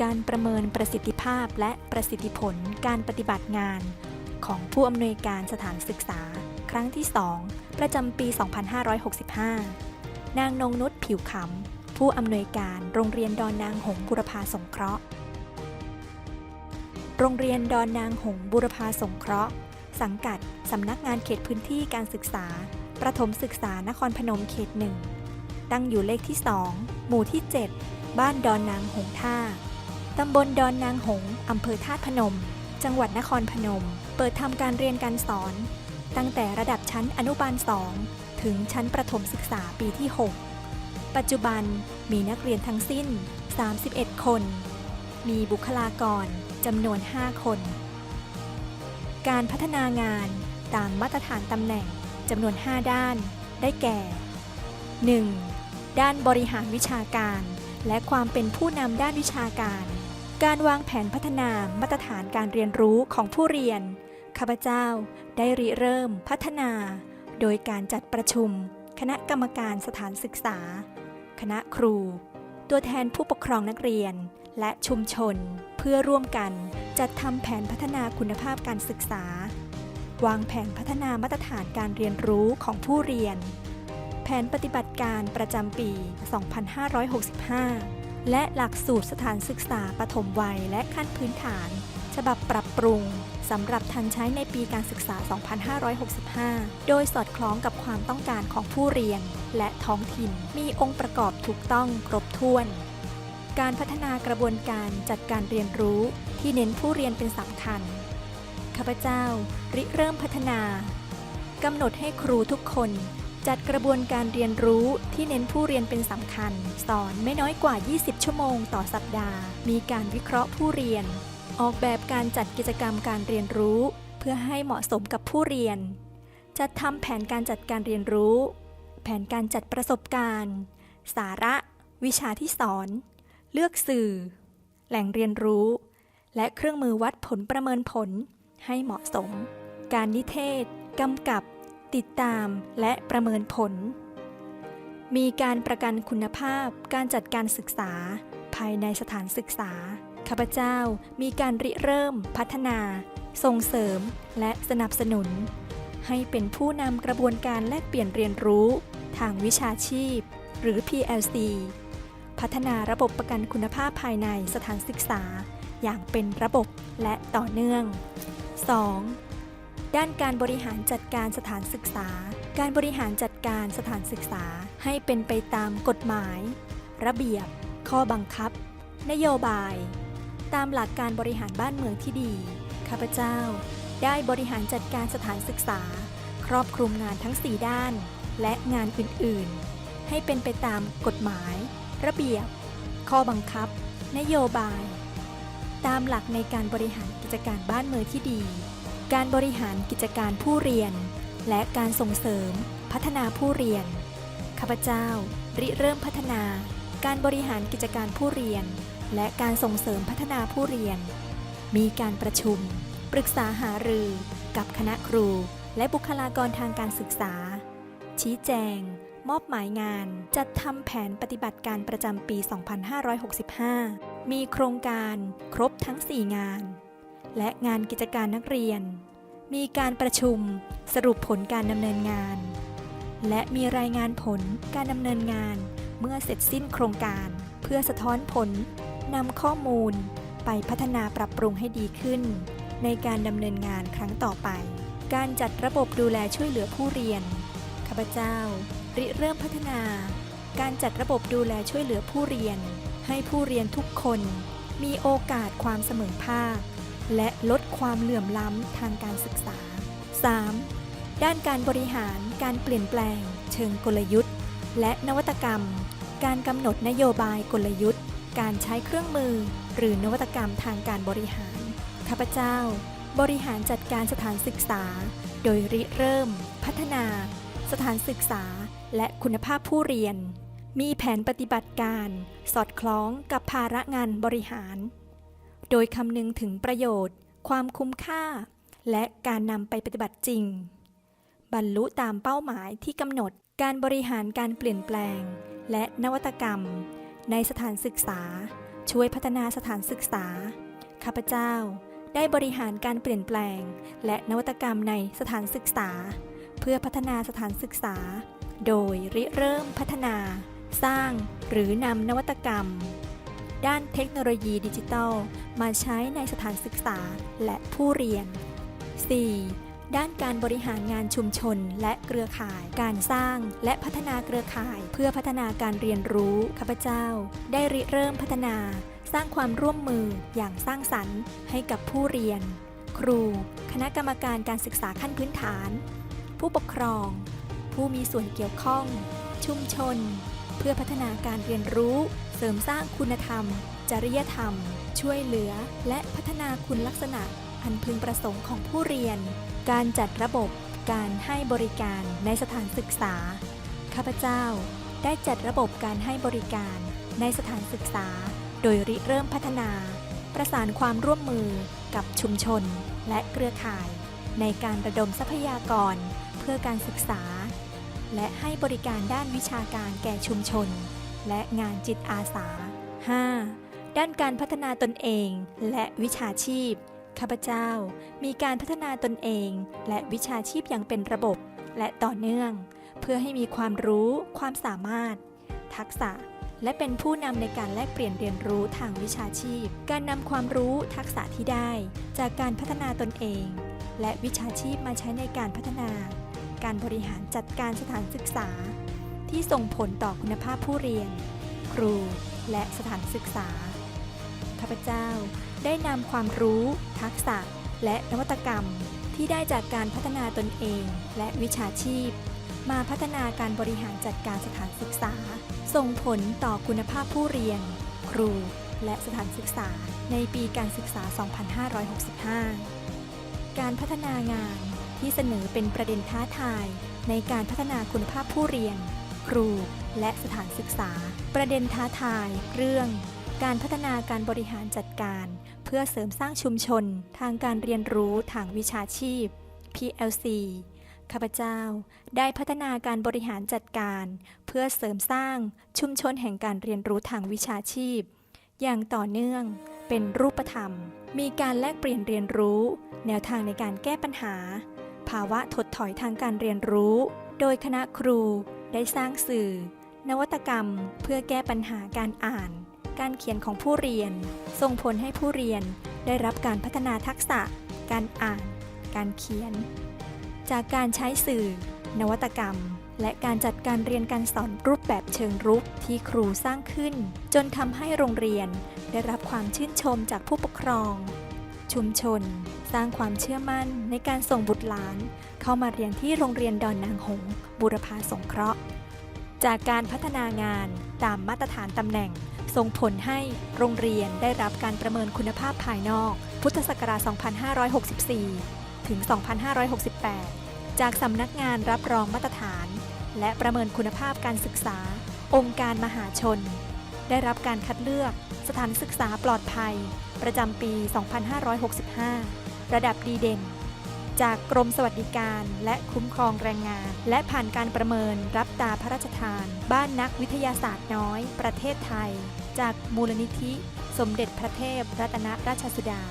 การประเมินประสิทธิภาพและประสิทธิผลการปฏิบัติงาน ของผู้อำนวยการสถานศึกษา ครั้งที่ 2 ประจำปี 2565 นางนงนุชผิวขำผู้อำนวยการโรงเรียนดอนนางหงบุรพาสงเคราะห์ โรงเรียนดอนนางหงบุรพาสงเคราะห์ สังกัดสำนักงานเขตพื้นที่การศึกษา ประถมศึกษานครพนมเขตหนึ่งตั้งอยู่เลขที่ 2 หมู่ที่ 7 บ้านดอนนางหงท่า ตำบลดอนนางหง อำเภอธาตุพนม จังหวัดนครพนม เปิดทำการเรียนการสอน ตั้งแต่ระดับชั้นอนุบาล 2 ถึงชั้นประถมศึกษาปีที่ 6 ปัจจุบันมีนักเรียนทั้งสิ้น 31 คน มีบุคลากรจำนวน 5 คน การพัฒนางานตามมาตรฐานตำแหน่งจำนวน 5 ด้าน ได้แก่ 1. ด้านบริหารวิชาการ และความเป็นผู้นำด้านวิชาการ การวางแผนพัฒนามาตรฐานการเรียนรู้ของผู้เรียน ข้าพเจ้าได้ริเริ่มพัฒนา โดยการจัดประชุม คณะกรรมการสถานศึกษา คณะครู ตัวแทนผู้ปกครองนักเรียน และชุมชน เพื่อร่วมกันจัดทำแผนพัฒนาคุณภาพการศึกษา วางแผนพัฒนามาตรฐานการเรียนรู้ของผู้เรียน แผนปฏิบัติการประจำปี 2565 และหลักสูตรสถานศึกษาปฐมวัยและขั้นพื้นฐาน ฉบับปรับปรุงสำหรับทันใช้ในปีการศึกษา 2565 โดยสอดคล้องกับความต้องการของผู้เรียน และท้องถิ่น มีองค์ประกอบถูกต้องครบถ้วน การพัฒนากระบวนการจัดการเรียนรู้ที่เน้นผู้เรียนเป็นสำคัญ ข้าพเจ้า ริเริ่มพัฒนากำหนดให้ครูทุกคน จัดกระบวนการเรียนรู้ที่เน้นผู้เรียนเป็นสำคัญ สอนไม่น้อยกว่า 20 ชั่วโมงต่อสัปดาห์ มีการวิเคราะห์ผู้เรียน ออกแบบการจัดกิจกรรมการเรียนรู้ เพื่อให้เหมาะสมกับผู้เรียน จัดทำแผนการจัดการเรียนรู้ แผนการจัดประสบการณ์ สาระ วิชาที่สอน เลือกสื่อ แหล่งเรียนรู้ และเครื่องมือวัดผลประเมินผลให้เหมาะสม การนิเทศกำกับ ติดตามและประเมินผล มีการประกันคุณภาพการจัดการศึกษา ภายในสถานศึกษา ข้าพเจ้ามีการริเริ่ม พัฒนา ส่งเสริม และสนับสนุน ให้เป็นผู้นำกระบวนการแลกเปลี่ยนเรียนรู้ ทางวิชาชีพ หรือ PLC พัฒนาระบบประกันคุณภาพภายในสถานศึกษา อย่างเป็นระบบและต่อเนื่อง 2. ด้านการบริหารจัดการสถานศึกษา การบริหารจัดการสถานศึกษาให้เป็นไปตามกฎหมาย ระเบียบ ข้อบังคับ นโยบาย ตามหลักการบริหารบ้านเมืองที่ดี ข้าพเจ้า ได้บริหารจัดการสถานศึกษา ครอบคลุมงานทั้ง 4 ด้าน และงานอื่น ๆ ให้เป็นไปตามกฎหมาย ระเบียบ ข้อบังคับ นโยบาย ตามหลักในการบริหารกิจการบ้านเมืองที่ดี การบริหารกิจการผู้เรียน และการส่งเสริม พัฒนาผู้เรียน ข้าพเจ้า ริเริ่มพัฒนา การบริหารกิจการผู้เรียน และการส่งเสริมพัฒนาผู้เรียน มีการประชุม ปรึกษาหารือ กับคณะครู และบุคลากรทางการศึกษา ชี้แจง มอบหมายงาน จัดทำแผนปฏิบัติการประจำปี 2565 มีโครงการ ครบทั้ง 4 งาน และงานกิจการนักเรียน มีการประชุมสรุปผลการดำเนินงาน และมีรายงานผลการดำเนินงานเมื่อเสร็จสิ้นโครงการ เพื่อสะท้อนผลนำข้อมูลไปพัฒนาปรับปรุงให้ดีขึ้น ในการดำเนินงานครั้งต่อไป การจัดระบบดูแลช่วยเหลือผู้เรียน ข้าพเจ้า ริเริ่มพัฒนา การจัดระบบดูแลช่วยเหลือผู้เรียน ให้ผู้เรียนทุกคน มีโอกาสความเสมอภาค และลดความเหลื่อมล้ำทางการศึกษา 3. ด้านการบริหารการเปลี่ยนแปลง เชิงกลยุทธ์ และนวัตกรรม การกำหนดนโยบายกลยุทธ์ การใช้เครื่องมือ หรือนวัตกรรมทางการบริหาร ข้าพเจ้า บริหารจัดการสถานศึกษา โดยริเริ่ม พัฒนา สถานศึกษา และคุณภาพผู้เรียน มีแผนปฏิบัติการ สอดคล้องกับภาระงานบริหาร โดยคำนึงถึงประโยชน์ ความคุ้มค่า และการนำไปปฏิบัติจริง บรรลุตามเป้าหมายที่กำหนดการบริหารการเปลี่ยนแปลง และนวัตกรรม ในสถานศึกษา ช่วยพัฒนาสถานศึกษา ข้าพเจ้า ได้บริหารการเปลี่ยนแปลง และนวัตกรรมในสถานศึกษา เพื่อพัฒนาสถานศึกษา โดยริเริ่มพัฒนา สร้าง หรือนำนวัตกรรม ด้านเทคโนโลยีดิจิทัล มาใช้ในสถานศึกษาและผู้เรียน 4. ด้านการบริหารงานชุมชนและเครือข่าย การสร้างและพัฒนาเครือข่ายเพื่อพัฒนาการเรียนรู้ข้าพเจ้า ได้ริเริ่มพัฒนาสร้างความร่วมมืออย่างสร้างสรรค์ให้กับผู้เรียน ครู คณะกรรมการการศึกษาขั้นพื้นฐาน ผู้ปกครอง ผู้มีส่วนเกี่ยวข้อง ชุมชน เพื่อพัฒนาการเรียนรู้ เสริมสร้างคุณธรรม จริยธรรม ช่วยเหลือและพัฒนาคุณลักษณะอันพึงประสงค์ของผู้เรียน การจัดระบบการให้บริการในสถานศึกษา ข้าพเจ้าได้จัดระบบการให้บริการในสถานศึกษา โดยริเริ่มพัฒนา ประสานความร่วมมือกับชุมชนและเครือข่าย ในการระดมทรัพยากรเพื่อการศึกษา และให้บริการด้านวิชาการแก่ชุมชน และงานจิตอาสา 5. ด้านการพัฒนาตนเอง และวิชาชีพ ข้าพเจ้า มีการพัฒนาตนเอง และวิชาชีพอย่างเป็นระบบ และต่อเนื่อง เพื่อให้มีความรู้ ความสามารถ ทักษะ และเป็นผู้นำในการแลกเปลี่ยนเรียนรู้ทางวิชาชีพ การนำความรู้ทักษะที่ได้ จากการพัฒนาตนเอง และวิชาชีพมาใช้ในการพัฒนา การบริหารจัดการสถานศึกษา ที่ส่งผลต่อคุณภาพผู้เรียน ครูและสถานศึกษา ข้าพเจ้า ได้นำความรู้ ทักษะ และนวัตกรรม ที่ได้จากการพัฒนาตนเอง และวิชาชีพ มาพัฒนาการบริหารจัดการสถานศึกษา ส่งผลต่อคุณภาพผู้เรียน ครู และสถานศึกษา ในปีการศึกษา 2565 การพัฒนางานที่เสนอเป็นประเด็นท้าทาย ในการพัฒนาคุณภาพผู้เรียน ครู และสถานศึกษา ประเด็นท้าทาย เรื่อง การพัฒนาการบริหารจัดการ เพื่อเสริมสร้างชุมชน ทางการเรียนรู้ทางวิชาชีพ PLC ข้าพเจ้า ได้พัฒนาการบริหารจัดการ เพื่อเสริมสร้างชุมชนแห่งการเรียนรู้ทางวิชาชีพ อย่างต่อเนื่องเป็นรูปธรรม มีการแลกเปลี่ยนเรียนรู้ แนวทางในการแก้ปัญหา ภาวะถดถอยทางการเรียนรู้ โดยคณะครูได้สร้างสื่อ นวัตกรรม เพื่อแก้ปัญหาการอ่าน การเขียนของผู้เรียน ส่งผลให้ผู้เรียนได้รับการพัฒนาทักษะ การอ่าน การเขียน จากการใช้สื่อ นวัตกรรม และการจัดการเรียนการสอนรูปแบบเชิงรุกที่ครูสร้างขึ้น จนทำให้โรงเรียนได้รับความชื่นชมจากผู้ปกครอง ชุมชน สร้างความเชื่อมั่นในการส่งบุตรหลาน เข้ามาเรียนที่โรงเรียนดอนนางหง บุรพาสงเคราะห์ จากการพัฒนางานตามมาตรฐานตำแหน่ง ส่งผลให้โรงเรียนได้รับการประเมินคุณภาพภายนอก พุทธศักราช 2564 ถึง 2568 จากสำนักงานรับรองมาตรฐาน และประเมินคุณภาพการศึกษา องค์การมหาชน ได้รับการคัดเลือกสถานศึกษาปลอดภัย ประจำปี 2565 ระดับดีเด่น จากกรมสวัสดิการและคุ้มครองแรงงาน และผ่านการประเมินรับตาพระราชทาน บ้านนักวิทยาศาสตร์น้อย ประเทศไทย จากมูลนิธิ สมเด็จพระเทพรัตนราชสุดา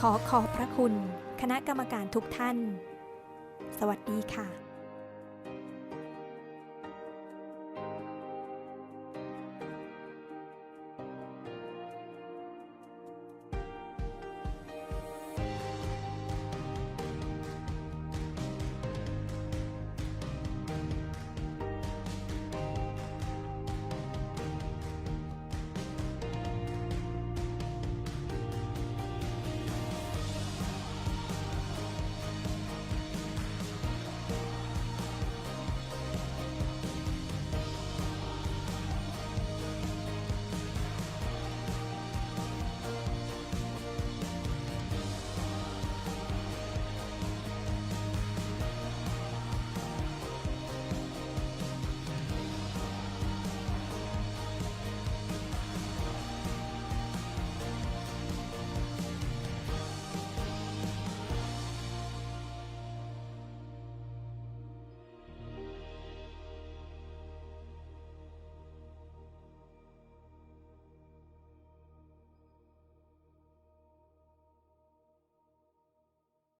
ขอขอบพระคุณ คณะกรรมการทุกท่าน สวัสดีค่ะ